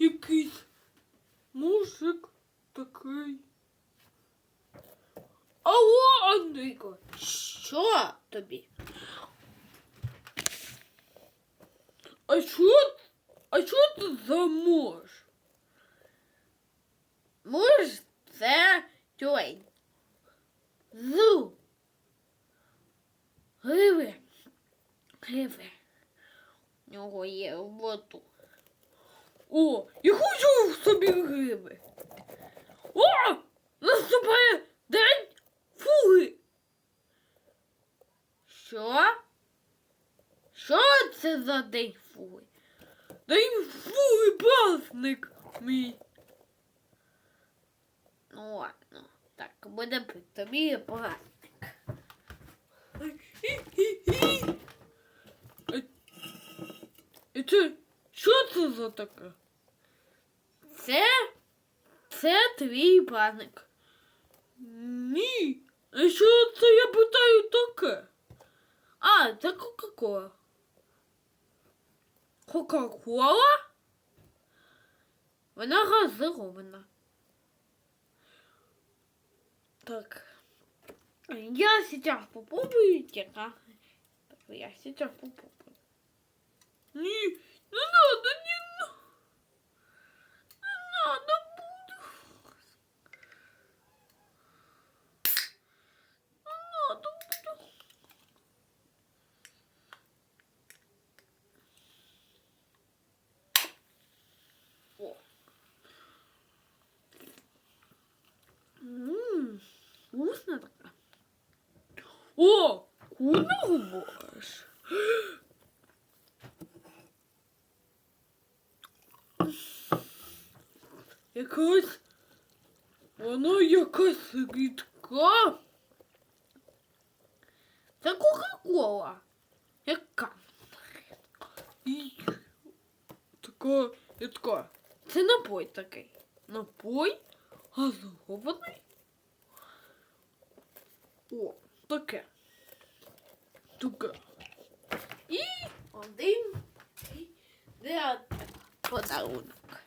якийсь мужик такий. Алло, Андрійко, Що тобі? а що, а що це за? Муж Що? Що це за фуги? День фуги мій. Ну ладно. Так, буде тобі. Е, І це, що це за таке? Це, це твій праздник. Ні. А що це я питаю таке? А, це Кока-Кола. Кока-кола? Вона газирована. Так. Я сейчас попробую тика. Я сейчас попробую. Не надо буду. Не надо буду. О. Ммм, вкусно такая. О, курного можеш. Якась, вона якась рідка. Це Кока-Кола. Яка? І така, рідка. Це напой такий. Напой газований. О, таке. Таке. І один де подарунок.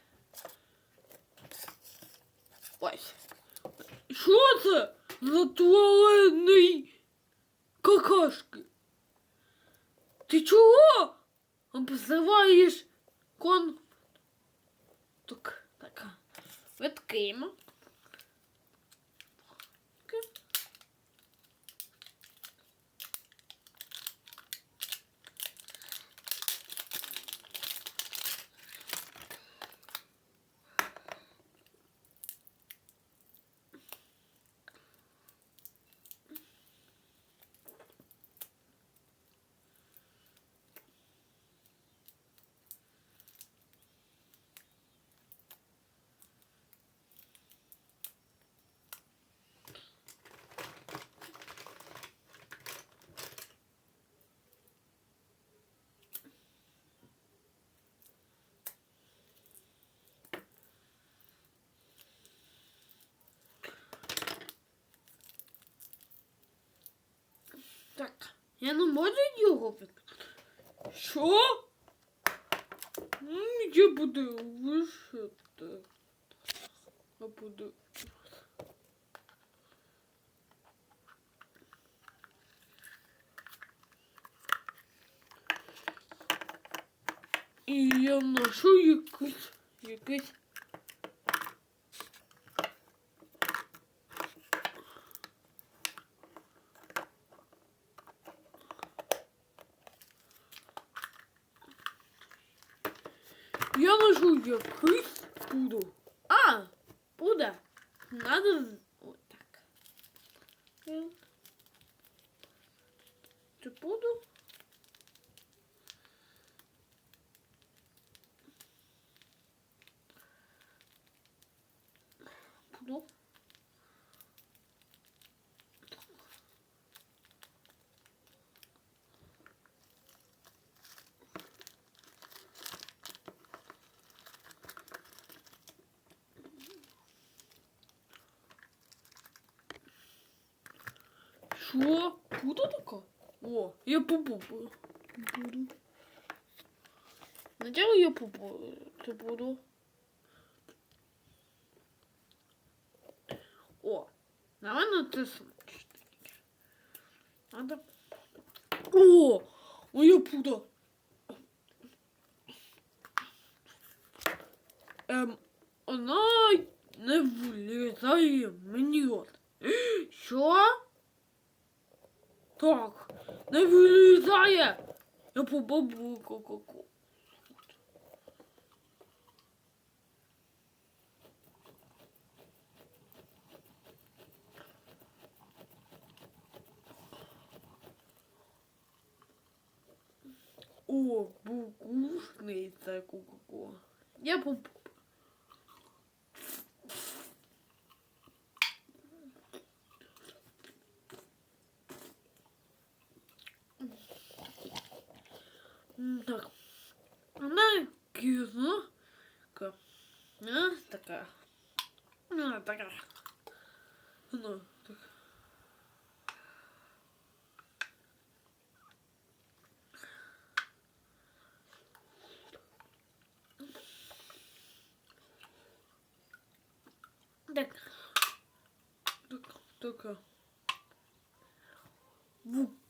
Ось. Що це за какашки? Ти чого обзиваєш кон... Так, так. Відкриємо. Так. Я не можу його. Що? М, Я буду вишити. Я буду. І я ношу якийсь, якийсь Я ношу якийсь буду. А, пуда. Надо вот так. Цю пуду. Пуду. Що? Буду така? О, я побу. Буду. Наділа я побу. Э, буду. О, наверное, це смачно. Надо... О, моя пуда. Ем, она не влізає мені от. Так, не вилізає. Я побабу ко-ко-ко. О, вкусний це ко-ко-ко. Я поп... Так. Вона кізна. Ка. А, така. А, така. Ну, так. Так. Так, така.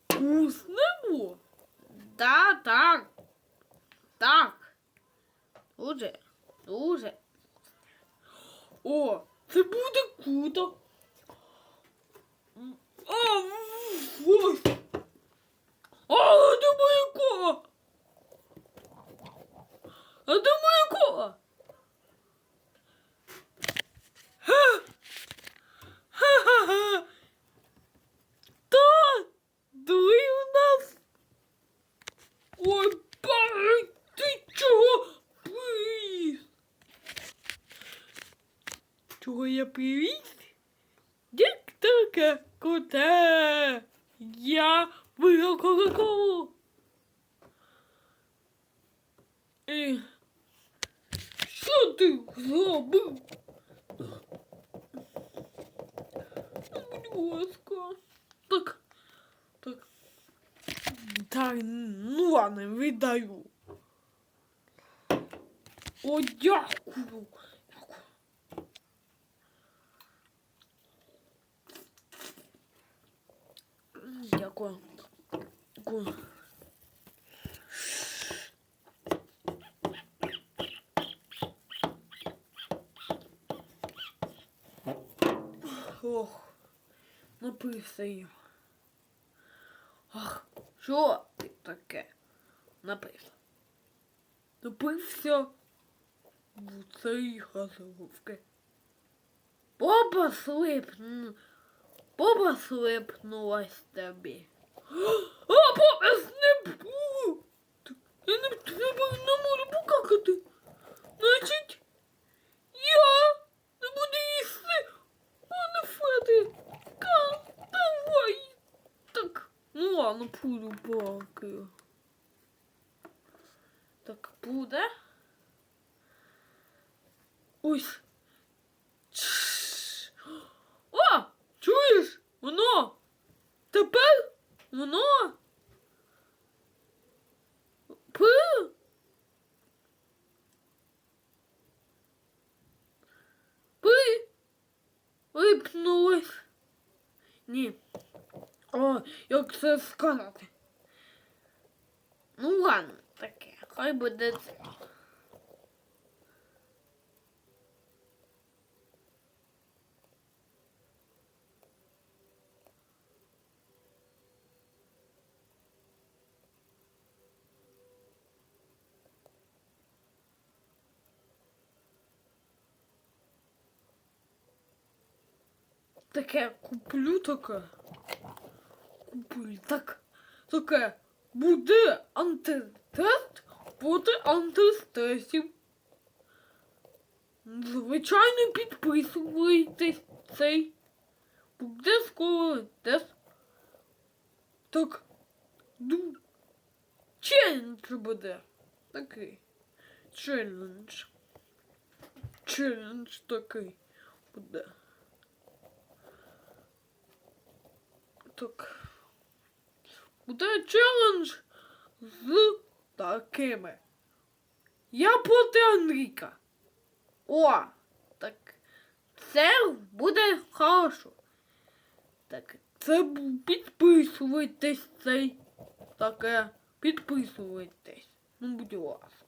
Вкусно? Да, так. Так. Дуже. Дуже. О, це буде круто. О, ой. О. А, моя? А моя Чого я привіз? Таке коте? Я виграв Кока-Колу. Що ти зробив? Будь ласка. Так. Так. Так, ну ладно, віддаю. О, дякую. Дякую. Дякую. Ох, напився я. Ах, Що ти таке? Напився. напився в цій газовки. Попа слипну. Попа слипнулась тобі. А, не буду! Я не не можу покакати. Значить, я не буду їсти. Пане Феди. Ка, давай. Так, ну ладно, буду бакаю. Так, буде. Ось. Випнулось. Ні. О, як це сказати? Ну ладно, таке. Хай буде це. Таке куплю таке. Куплю так. Таке. Буде антитест проти антистресів. Звичайно, підписуйтесь цей. Буде скоро тест. Так. Ду. Челендж буде. Такий. Челендж. Челендж такий буде. Так. Буде челендж з такими. Я проти Андрійка. О! Так. все буде хорошо. Так, Це підписуйтесь цей таке. Підписуйтесь. Ну, будь ласка.